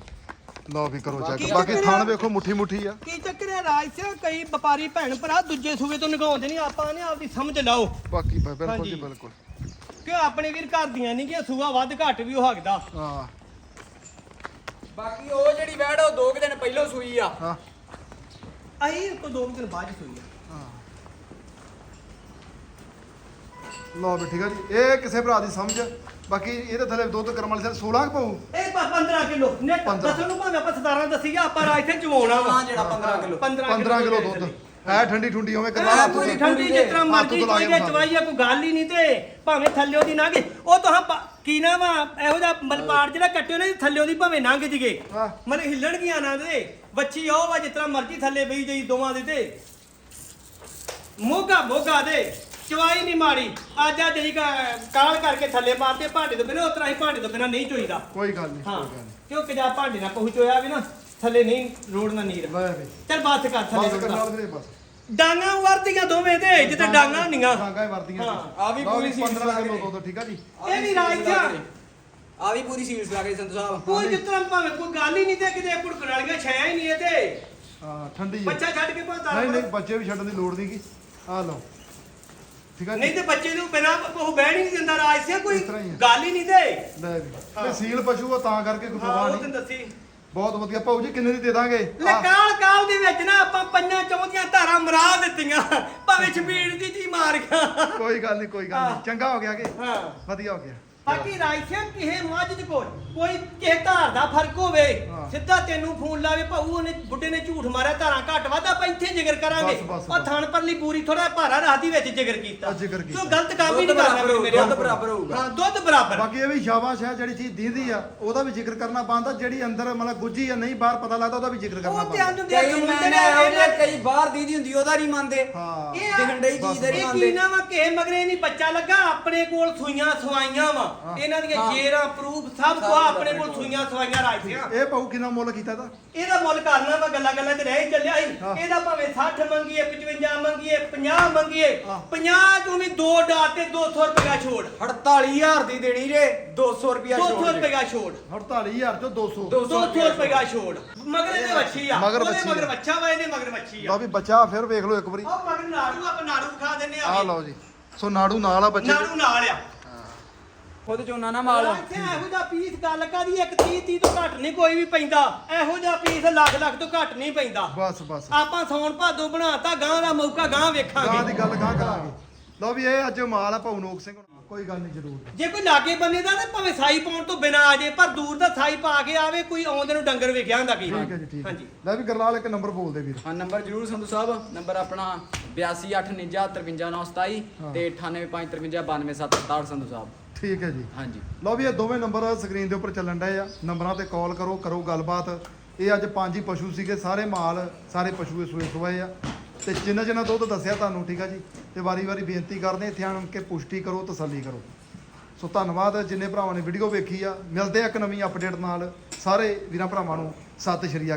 ਲਓ ਵੀ ਕਰੋ ਬਾਕੀ ਚੈੱਕ ਬਾਕੀ ਥਣ ਆ। ਵੇਖੋ ਮੁੱਠੀ ਮੁੱਠੀ ਆ। ਕੀ ਚੱਕਰ ਹੈ ਰਾਜਸਿਆ ਕਈ ਵਪਾਰੀ ਭੈਣ ਭਰਾ ਦੂਜੇ ਸੂਵੇ ਤੋਂ ਨਗਾਉਂਦੇ ਨਹੀਂ ਆਪਾਂ ਨੇ ਆਪਦੀ ਸਮਝ ਲਾਓ। ਬਾਕੀ ਬ- ਬਿਲਕੁਲ ਜੀ ਹਾਂਜੀ। ਬਿਲਕੁਲ। ਕਿ ਆਪਣੇ ਵੀਰ ਘਰ ਦੀਆਂ ਨਹੀਂ ਕਿ ਸੂਆ ਵੱਧ ਘੱਟ ਵੀ ਉਹ ਹੱਕਦਾ ਹਾਂ। ਬਾਕੀ ਉਹ ਜਿਹੜੀ ਬੈਠ ਉਹ ਦੋ ਕੁ ਦਿਨ ਪਹਿਲਾਂ ਸੂਈ ਆ। ਹਾਂ। ਅਸੀਂ ਤੋਂ ਦੋ ਕੁ ਦਿਨ ਬਾਅਦ 'ਚ ਸੂਈ ਆ। ਲਓ ਵੀ ਠੀਕ ਆ ਜੀ। ਇਹ ਕਿਸੇ ਭਰਾ ਦੀ ਸਮਝ ਬਾਕੀ ਇਹਦੇ ਥੱਲੇ ਦੁੱਧ ਕਰਮ ਵਾਲੀ ਸਾਈਡ 16 ਕੁ ਪਾਉ ਇਹ ਪ- 15 ਕਿਲੋ। ਨੇ 15 ਦੱਸਣ ਨੂੰ ਭਾਵੇਂ ਆਪਾਂ 17 ਦੱਸੀਏ ਆਪਾਂ ਰਾਜ ਇੱਥੇ ਚਵਾਉਣਾ ਵਾ। ਹਾਂ ਜਿਹੜਾ 15 ਕਿਲੋ। 15 15 ਕਿਲੋ ਦੁੱਧ। ਹੈ ਠੰਡੀ ਠੁੰਡੀ ਹੋਵੇ ਹਾਂ, ਕਿੰਨਾ ਪੂਰੀ ਠੰਡੀ ਜਿਸ ਤਰ੍ਹਾਂ ਮਰਜ਼ੀ ਤੋਂ ਲਾ ਕੋਈ ਖਾ ਚਵਾਈਆ ਕੋਈ ਗੱਲ ਹੀ ਨਹੀਂ ਤੇ ਭਾਵੇਂ ਥੱਲਿਓ ਦੀ ਲੰਘ ਉਹ ਤਾਂ ਕੀ ਨਾ ਵਾ ਇਹੋ ਜਿਹਾ ਮਲਪਾੜ ਜਿਹੜਾ ਕੱਟਿਓ ਨੇ ਥੱਲਿਓ ਦੀ ਭਾਵੇਂ ਲੰਘ ਜੀਗੇ ਹਾਂ। ਮਨ ਹਿੱਲਣ ਗਿਆ ਨਾ ਦੇ ਬੱਚੀ ਉਹ ਵਾ ਤਰ੍ਹਾਂ ਮਰਜ਼ੀ ਥੱਲੇ ਬਈ ਜਾਈ ਦੋਵਾਂ ਦੇ ਤੇ। ਮੋਗਾ ਮੋਗਾ ਦੇ। ਚਵਾਈ ਨਹੀਂ ਮਾੜੀ ਅੱਜ ਆ ਜਿਹੜੀ ਕਾ- ਕਾਲ ਕਰਕੇ ਥੱਲੇ ਮਾਰਦੇ ਭਾਂਡੇ ਤੋਂ ਬਿਨਾਂ ਉਤਰਾ ਹੀ ਭਾਂਡੇ ਤੋਂ ਬਿਨਾਂ ਨਹੀਂ ਚੋਈਦਾ। ਕੋਈ ਗੱਲ ਨਹੀਂ ਹਾਂ ਕੋਈ ਗੱਲ ਨਹੀਂ ਕਿਉਂਕਿ ਜਾ ਭਾਂਡੇ ਨਾਲ ਪਹੁੰਚੋਇਆ ਵੀ ਨਾ ਥੱਲੇ ਨਹੀਂ ਰੋੜਨਾ ਨੀਰ। ਲੈ ਵੀ। ਚੱਲ ਬਾਤ ਕਰ ਥੱਲੇ ਬਸ ਕਰ ਰੋੜਨਾ ਬਸ। ਡਾਂਗਾ ਵਰਦੀਆਂ ਦੋਵੇਂ ਤੇ ਜਿੱਤੇ ਡਾਂਗਾ ਹੁੰਦੀਆਂ ਡਾਂਗਾ ਹੀ ਵਰਦੀਆਂ ਹਾਂ। ਆ ਵੀ ਪੂਰੀ ਸੀਲ 15 ਲਾ ਕਿਲੋ ਕੇ ਦੁੱਧ ਠੀਕ ਆ ਜੀ? ਇਹ ਵੀ ਰਾਜ ਜਾ ਆ ਵੀ ਪੂਰੀ ਸੀਲ ਲਾ ਕੇ ਸੰਧੂ ਸਾਹਿਬ। ਕੋਈ ਜਿਸ ਤਰ੍ਹਾਂ ਭਾਵੇਂ ਕੋਈ ਗੱਲ ਹੀ ਨਹੀਂ ਤੇ ਕਿਤੇ ਵਾਲੀਆਂ ਛਾਇਆ ਹੀ ਨਹੀਂ ਇਹ ਤੇ ਹਾਂ ਠੰਡੀ ਹੈ। ਬੱਚਾ ਛੱਡ ਕੇ ਭਾਂ ਨਹੀਂ ਨਹੀਂ ਬੱਚੇ ਵੀ ਛੱਡਣ ਦੀ ਲੋੜ ਨਹੀਂਗੀ ਆ ਲਓ। ਠੀਕ ਆ ਨਹੀਂ ਤੇ ਬੱਚੇ ਨੂੰ ਬਿਨਾ ਉਹ ਬਹਿਣ ਹੀ ਨਹੀਂ ਦਿੰਦਾ ਰਾਜ ਸਿਆ ਕੋਈ ਇਸ ਤਰ੍ਹਾਂ ਹੀ ਆ। ਗੱਲ ਹੀ ਨਹੀਂ ਤੇ। ਲੈ ਵੀ। ਇਹ ਸੀਲ ਪਸ਼ੂ ਆ ਤਾਂ ਕਰਕੇ ਕੋਈ ਹਾਂ ਪਰਵਾਹ ਉਹ ਨਹੀਂ। ਦੱਸੀ। ਬਹੁਤ ਵਧੀਆ। ਭਾਊ ਜੀ ਕਿੰਨੇ ਦੀ ਦੇ ਦਾਂਗੇ? ਲੈ ਆਹ, ਕਾਲ ਕਾਲ ਦੇ ਵਿੱਚ ਨਾ ਆਪਾਂ ਪੰਜਾਂ ਚੌਂਦੀਆਂ ਧਾਰਾਂ ਮਰਾ ਦਿੱਤੀਆਂ। ਭਾਵੇਂ ਛਪੀੜ ਦੀ ਜੀ ਮਾਰ ਗਿਆ। ਕੋਈ ਗੱਲ ਨਹੀਂ ਕੋਈ ਗੱਲ ਹਾਂ। ਨਹੀਂ ਚੰਗਾ ਹੋ ਗਿਆ ਕਿ? ਹਾਂ। ਵਧੀਆ ਹੋ ਗਿਆ। ਬਾਕੀ ਰਾਈਸਿਆ ਕਿਸੇ ਮੱਝ ਦੇ ਕੋਲ ਕੋਈ ਕਿਸੇ ਧਾਰ ਦਾ ਫ਼ਰਕ ਹੋਵੇ ਹਾਂ। ਸਿੱਧਾ ਤੈਨੂੰ ਫੋਨ ਲਾਵੇ ਭਾਊ ਉਹਨੇ ਬੁੱਢੇ ਨੇ ਝੂਠ ਮਾਰਿਆ ਧਾਰਾਂ ਘੱਟ ਵੱਧ ਆਪਾਂ ਇੱਥੇ ਜ਼ਿਕਰ ਕਰਾਂਗੇ। ਬਸ, ਬਸ, ਉਹ ਬਸ। ਥਣ ਪਰਲੀ ਪੂਰੀ ਥੋੜਾ ਭਾਰਾ ਰਾਦੀ ਵਿੱਚ ਜ਼ਿਕਰ ਕੀਤਾ। ਆ, ਜ਼ਿਕਰ ਕੀਤਾ। ਸੋ ਗਲਤ ਕੰਮ ਹੀ ਦੁੱਧ ਨਹੀਂ ਕਰਨਾ ਬਰਾਬਰ ਮੇਰੇ ਦੁੱਧ ਬਰਾਬਰ ਹੋਊਗਾ। ਹਾਂ ਦੁੱਧ ਬਰਾਬਰ। ਬਾਕੀ ਇਹ ਵੀ ਸ਼ਾਬਾਸ਼ ਹੈ ਜਿਹੜੀ ਚੀਜ਼ ਦੀਂਦੀ ਆ ਉਹਦਾ ਵੀ ਜ਼ਿਕਰ ਕਰਨਾ ਬੰਦਾ ਜਿਹੜੀ ਅੰਦਰ ਮਤਲਬ ਗੁੱਜੀ ਆ ਨਹੀਂ ਬਾਹਰ ਪਤਾ ਲੱਗਦਾ ਉਹਦਾ ਵੀ ਜ਼ਿਕਰ ਕਰਨਾ ਉਹ ਤੇ ਬੰਦਾ ਆਂਦੇ ਕਈ ਕਮੁੰਡੇ ਮੈਂ ਇਹੋ ਜਿਹੇ ਕਈ ਬਾਹਰ ਦੀਦੀ ਹੁੰਦੀ ਉਹਦਾ ਨਹੀਂ ਮੰਨਦੇ। ਹਾਂ। ਇਹ ਆ- ਦਿਖਣ ਡਈ ਚੀਜ਼ ਦੇ ਨਹੀਂ ਇਹ ਮੰਨਦੇ। ਕੀ ਨਾ ਵਾ ਕਿਸੇ ਮਗਰੇ ਨਹੀਂ ਬੱਚਾ ਲੱਗਾ ਆਪਣੇ ਕੋਲ ਸੂਈਆਂ ਸਵਾਈਆਂ ਵਾ। ਇਹਨਾਂ ਦੀਆਂ। ਜੇਰਾਂ ਪ੍ਰੂਫ ਸਭ ਕੋ ਸਭ ਆਪਣੇ ਕੋਲ ਸੂਈਆਂ ਸਵਾਈਆਂ ਰਾਜਦੀਆਂ ਇਹ ਪਾਉ ਕਿੰਨਾ ਮੁੱਲ ਕੀਤਾ ਇਹਦਾ ਇਹਦਾ ਮੁੱਲ ਕਰਨਾ ਵਾ ਗੱਲਾਂ ਗੱਲਾਂ ਤੇ ਰਹਿ ਹੀ ਚੱਲਿਆ ਹਾਂ। ਸੀ ਇਹਦਾ ਭਾਵੇਂ 60 ਮੰਗੀਏ 55 ਮੰਗੀਏ 50 ਮੰਗੀਏ ਹਾਂ। 50 ਚੋਂ ਵੀ ਦੋ ਡਾਟ ਤੇ 200 ਰੁਪਇਆ ਛੋੜ। 48000 ਦੀ ਦੇਣੀ ਜੇ 200 ਰੁਪਿਆ 200 ਰੁਪਇਆ ਛੋੜ। 48000 ਚੋਂ 200 200 ਰੁਪਇਆ ਛੋੜ। ਮਗਰ ਇਹਦੇ ਵੱਛੀ ਆ। ਮਗਰ ਵੱਛੀ ਮਗਰ। ਵੱਛਾ ਵਾ ਇਹਦੇ ਮਗਰ ਵੱਛੀ ਆ। ਲਓ ਵੀ ਬੱਚਾ ਫਿਰ ਵੇਖ ਲਓ ਇੱਕ ਵਾਰੀ। ਉਹ ਮਗਰ ਨਾੜੂ ਆਪਾਂ ਨਾੜੂ ਖਾ ਦਿੰਨੇ ਆ ਆ ਲਓ ਜੀ। ਸੋ ਨਾੜੂ ਨਾਲ ਆ ਬੱਚੇ। ਦੇ। ਨਾੜੂ ਨਾਲ ਆ। ਖੁਦ ਚੋਨਾ ਨਾ ਮਾਲ। ਇੱਥੇ ਇਹੋ ਜਿਹਾ ਪੀਸ ਗੱਲ ਕਾਦੀ ਇੱਕ 30 30 ਤੋਂ ਘੱਟ ਨਹੀਂ ਕੋਈ ਵੀ ਪੈਂਦਾ। ਇਹੋ ਜਿਹਾ ਪੀਸ ਲੱਖ ਲੱਖ ਤੋਂ ਘੱਟ ਨਹੀਂ ਪੈਂਦਾ। ਬਸ ਬਸ। ਆਪਾਂ ਸੌਣ ਭਾਦੋਂ ਬਣਾਤਾ ਗਾਂ ਦਾ ਮੌਕਾ ਗਾਂ ਗਾਂ ਵੇਖਾਂਗੇ ਦੀ ਗੱਲ ਗਾਂ ਕਰਾਂਗੇ। ਲਓ ਵੀ ਇਹ ਅੱਜ ਮਾਲ ਆ ਭਾਉ ਨੋਕ ਸਿੰਘ ਕੋਈ ਗੱਲ ਨਹੀਂ ਜ਼ਰੂਰ। ਜੇ ਕੋਈ ਲਾਗੇ ਬੰਨੇ ਦਾ ਤੇ ਭਾਵੇਂ ਸਾਈ ਪਾਉਣ ਤੋਂ ਬਿਨਾ ਆ ਜੇ ਪਰ ਦੂਰ ਦਾ ਸਾਈ ਪਾ ਕੇ ਆਵੇ ਕੋਈ ਆਉਂਦੇ ਨੂੰ ਡੰਗਰ ਵੇਖਿਆ ਹੁੰਦਾ ਕੀ? ਠੀਕ ਹੈ ਜੀ ਠੀਕ ਹੈ। ਹਾਂਜੀ। ਲੈ ਵੀ ਗਰਲਾਲ ਇੱਕ ਨੰਬਰ ਬੋਲ ਦੇ ਵੀਰ। ਹਾਂ ਨੰਬਰ ਜਰੂਰ ਸੰਧੂ ਸਾਹਿਬ। ਨੰਬਰ ਆਪਣਾ 8289535927 ਹਾਂ। ਤੇ 9855929767 ਸੰਧੂ ਸਾਹਿਬ। ਠੀਕ ਹੈ ਜੀ। ਹਾਂਜੀ। ਲਓ ਵੀ ਇਹ ਦੋਵੇਂ ਨੰਬਰ ਸਕਰੀਨ ਦੇ ਉੱਪਰ ਚੱਲਣ ਡਏ ਆ। ਨੰਬਰਾਂ ਤੇ ਕਾਲ ਕਰੋ ਕਰੋ ਗੱਲਬਾਤ। ਇਹ ਅੱਜ ਪੰਜ ਹੀ ਪਸ਼ੂ ਸੀਗੇ ਸਾਰੇ ਮਾਲ ਸਾਰੇ ਪਸ਼ੂ ਇਹ ਸੂਏ ਸਵਾਏ ਆ। ਤੇ ਜਿੰਨਾ ਜਿੰਨਾ ਦੁੱਧ ਦੱਸਿਆ ਤੁਹਾਨੂੰ ਠੀਕ ਆ ਜੀ। ਤੇ ਵਾਰੀ-ਵਾਰੀ ਬੇਨਤੀ ਕਰਦੇ ਇੱਥੇ ਆਣ ਕੇ ਪੁਸ਼ਟੀ ਕਰੋ ਤਸੱਲੀ ਕਰੋ। ਸੋ ਧੰਨਵਾਦ ਜਿੰਨੇ ਭਰਾਵਾਂ ਨੇ ਵੀਡੀਓ ਵੇਖੀ ਆ। ਮਿਲਦੇ ਆ ਇੱਕ ਨਵੀਂ ਅਪਡੇਟ ਨਾਲ। ਸਾਰੇ ਵੀਰਾਂ ਭਰਾਵਾਂ ਨੂੰ ਸਤਿ ਸ਼੍ਰੀ ਅਕਾਲ।